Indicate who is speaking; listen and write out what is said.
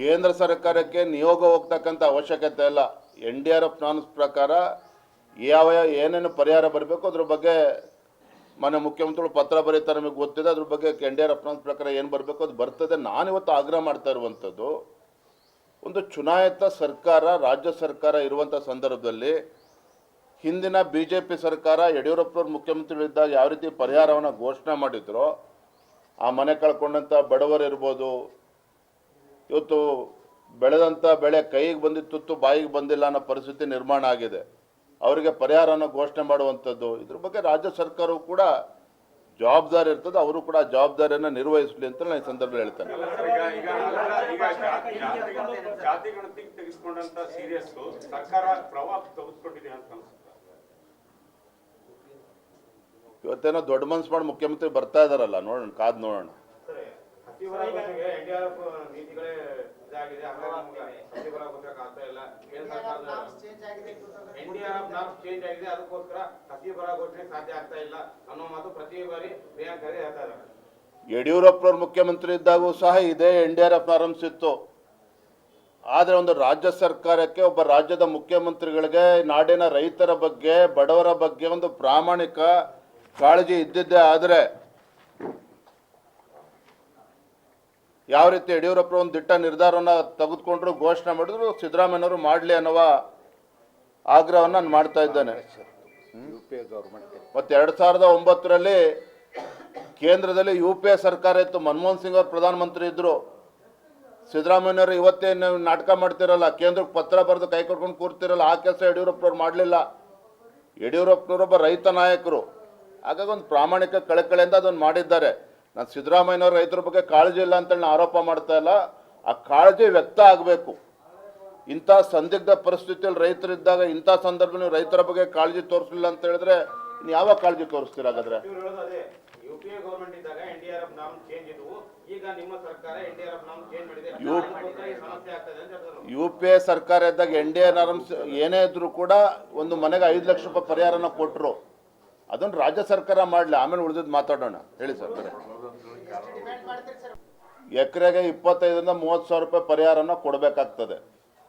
Speaker 1: ಕೇಂದ್ರ ಸರ್ಕಾರಕ್ಕೆ ನಿಯೋಗ ಹೋಗ್ತಕ್ಕಂಥ ಅವಶ್ಯಕತೆ ಇಲ್ಲ ಎನ್ ಡಿ ಆರ್ ಎಫ್ ಪ್ರಕಾರ ಯಾವ ಏನೇನು ಪರಿಹಾರ ಬರಬೇಕು ಅದ್ರ ಬಗ್ಗೆ ಮನೆ ಮುಖ್ಯಮಂತ್ರಿಗಳು ಪತ್ರ ಬರೀತಾರೆ ನಮಗೆ ಗೊತ್ತಿದೆ. ಅದ್ರ ಬಗ್ಗೆ ಎನ್ ಡಿ ಆರ್ ಎಫ್ ಪ್ರಕಾರ ಏನು ಬರಬೇಕು ಅದು ಬರ್ತದೆ. ನಾನಿವತ್ತು ಆಗ್ರಹ ಮಾಡ್ತಾ ಇರುವಂಥದ್ದು, ಒಂದು ಚುನಾಯಿತ ಸರ್ಕಾರ, ರಾಜ್ಯ ಸರ್ಕಾರ ಇರುವಂಥ ಸಂದರ್ಭದಲ್ಲಿ ಹಿಂದಿನ ಬಿ ಜೆ ಪಿ ಸರ್ಕಾರ ಯಡಿಯೂರಪ್ಪನವ್ರು ಮುಖ್ಯಮಂತ್ರಿಗಳಿದ್ದಾಗ ಯಾವ ರೀತಿ ಪರಿಹಾರವನ್ನು ಘೋಷಣೆ ಮಾಡಿದ್ರೋ, ಆ ಮನೆ ಕಳ್ಕೊಂಡಂಥ ಬಡವರು ಇರ್ಬೋದು ಇವತ್ತು ಬೆಳೆದಂಥ ಬೆಳೆ ಕೈಗೆ ಬಂದಿತ್ತು ಬಾಯಿಗೆ ಬಂದಿಲ್ಲ ಅನ್ನೋ ಪರಿಸ್ಥಿತಿ ನಿರ್ಮಾಣ ಆಗಿದೆ. ಅವರಿಗೆ ಪರಿಹಾರನ ಘೋಷಣೆ ಮಾಡುವಂಥದ್ದು ಇದ್ರ ಬಗ್ಗೆ ರಾಜ್ಯ ಸರ್ಕಾರವು ಕೂಡ ಜವಾಬ್ದಾರಿ ಇರ್ತದೆ ಅವರು ಕೂಡ ಆ ಜವಾಬ್ದಾರಿಯನ್ನು ನಿರ್ವಹಿಸಲಿ ಅಂತ ನಾನು ಈ ಸಂದರ್ಭದಲ್ಲಿ ಹೇಳ್ತೇನೆ. ಇವತ್ತೇನೋ ದೊಡ್ಡ ಮನ್ಸು ಮಾಡಿ ಮುಖ್ಯಮಂತ್ರಿ ಬರ್ತಾ ಇದಾರಲ್ಲ ನೋಡೋಣ ಕಾದ್ ನೋಡೋಣ.
Speaker 2: ಸರಿ, ಹಸಿವರ ಘೋಷಣೆಗೆ ನೀತಿಗಳೇ ಇದಾಗಿದೆ ನಮ್ಗೆ ಹಸಿವರ ಆಗ್ತಾ ಇಲ್ಲ. ಕೇಂದ್ರ ಸರ್ಕಾರದ NDRF ನಾರ್ಮ್ಸ್ ಚೇಂಜ್ ಆಗಿದೆ ಅದಕ್ಕೋಸ್ಕರ ಹಸಿವರ ಘೋಷಣೆ ಸಾಧ್ಯ ಆಗ್ತಾ ಇಲ್ಲ ಅನ್ನೋ ಮಾತು ಪ್ರತಿ ಬಾರಿ ಪ್ರಿಯಾಂಕ್ ಖರ್ಗೆ ಹೇಳ್ತಾ ಇದ್ದಾರೆ.
Speaker 1: ಯಡಿಯೂರಪ್ಪನವ್ರು ಮುಖ್ಯಮಂತ್ರಿ ಇದ್ದಾಗೂ ಸಹ ಇದೇ ಎನ್ ಡಿ ಆರ್ ಎಫ್ ಆರಂಭಿಸಿತ್ತು. ಆದರೆ ಒಂದು ರಾಜ್ಯ ಸರ್ಕಾರಕ್ಕೆ ಒಬ್ಬ ರಾಜ್ಯದ ಮುಖ್ಯಮಂತ್ರಿಗಳಿಗೆ ನಾಡಿನ ರೈತರ ಬಗ್ಗೆ ಬಡವರ ಬಗ್ಗೆ ಒಂದು ಪ್ರಾಮಾಣಿಕ ಕಾಳಜಿ ಇದ್ದಿದ್ದೇ ಆದರೆ ಯಾವ ರೀತಿ ಯಡಿಯೂರಪ್ಪ ಒಂದು ದಿಟ್ಟ ನಿರ್ಧಾರವನ್ನು ತೆಗೆದುಕೊಂಡ್ರು, ಘೋಷಣೆ ಮಾಡಿದ್ರು ಸಿದ್ದರಾಮಯ್ಯವರು ಮಾಡಲಿ ಅನ್ನುವ ಆಗ್ರಹವನ್ನು ನಾನು ಮಾಡ್ತಾ ಇದ್ದೇನೆ. ಮತ್ತು ಎರಡು ಸಾವಿರದ ಒಂಬತ್ತರಲ್ಲಿ ಕೇಂದ್ರದಲ್ಲಿ ಯು ಪಿ ಎ ಸರ್ಕಾರ ಇತ್ತು. ಮನಮೋಹನ್ ಸಿಂಗ್ ಅವರು ಪ್ರಧಾನಮಂತ್ರಿ ಇದ್ದರು ಸಿದ್ದರಾಮಯ್ಯವರು ಇವತ್ತೇ ನೀವು ನಾಟಕ ಮಾಡ್ತಿರಲ್ಲ, ಕೇಂದ್ರಕ್ಕೆ ಪತ್ರ ಬರೆದು ಕೈ ಕೊಟ್ಕೊಂಡು ಕೂರ್ತಿರಲ್ಲ, ಆ ಕೆಲಸ ಯಡಿಯೂರಪ್ಪನವ್ರು ಮಾಡಲಿಲ್ಲ. ಯಡಿಯೂರಪ್ಪನವರೊಬ್ಬ ರೈತ ನಾಯಕರು. ಹಾಗಾಗಿ ಒಂದು ಪ್ರಾಮಾಣಿಕ ಕಳಕಳಿಯಿಂದ ಅದನ್ನು ಮಾಡಿದ್ದಾರೆ. ನಾನು ಸಿದ್ದರಾಮಯ್ಯನವ್ರ ರೈತರ ಬಗ್ಗೆ ಕಾಳಜಿ ಇಲ್ಲ ಅಂತೇಳಿ ನಾನು ಆರೋಪ ಮಾಡ್ತಾ ಇಲ್ಲ. ಆ ಕಾಳಜಿ ವ್ಯಕ್ತ ಆಗಬೇಕು. ಇಂಥ ಸಂದಿಗ್ಧ ಪರಿಸ್ಥಿತಿಯಲ್ಲಿ ರೈತರಿದ್ದಾಗ ಇಂಥ ಸಂದರ್ಭ ನೀವು ರೈತರ ಬಗ್ಗೆ ಕಾಳಜಿ ತೋರಿಸಲಿಲ್ಲ ಅಂತ ಹೇಳಿದ್ರೆ ನೀವು ಯಾವ ಕಾಳಜಿ ತೋರಿಸ್ತೀರ ಹಾಗಾದ್ರೆ?
Speaker 2: ಯು ಪಿ ಎ ಸರ್ಕಾರ
Speaker 1: ಇದ್ದಾಗ ಎನ್ ಡಿ ಆರ್ ಏನೇ ಇದ್ರೂ ಕೂಡ ಒಂದು ಮನೆಗೆ ಐದು ಲಕ್ಷ ರೂಪಾಯಿ ಪರಿಹಾರನ ಕೊಟ್ಟರು ಅದನ್ನು ರಾಜ್ಯ ಸರ್ಕಾರ ಮಾಡಲಿ ಆಮೇಲೆ ಉಳಿದದ್ದು ಮಾತಾಡೋಣ. ಹೇಳಿ ಸರ್. ಎಕರೆಗೆ ಇಪ್ಪತ್ತೈದರಿಂದ ಮೂವತ್ತು ಸಾವಿರ ರೂಪಾಯಿ ಪರಿಹಾರನ ಕೊಡಬೇಕಾಗ್ತದೆ.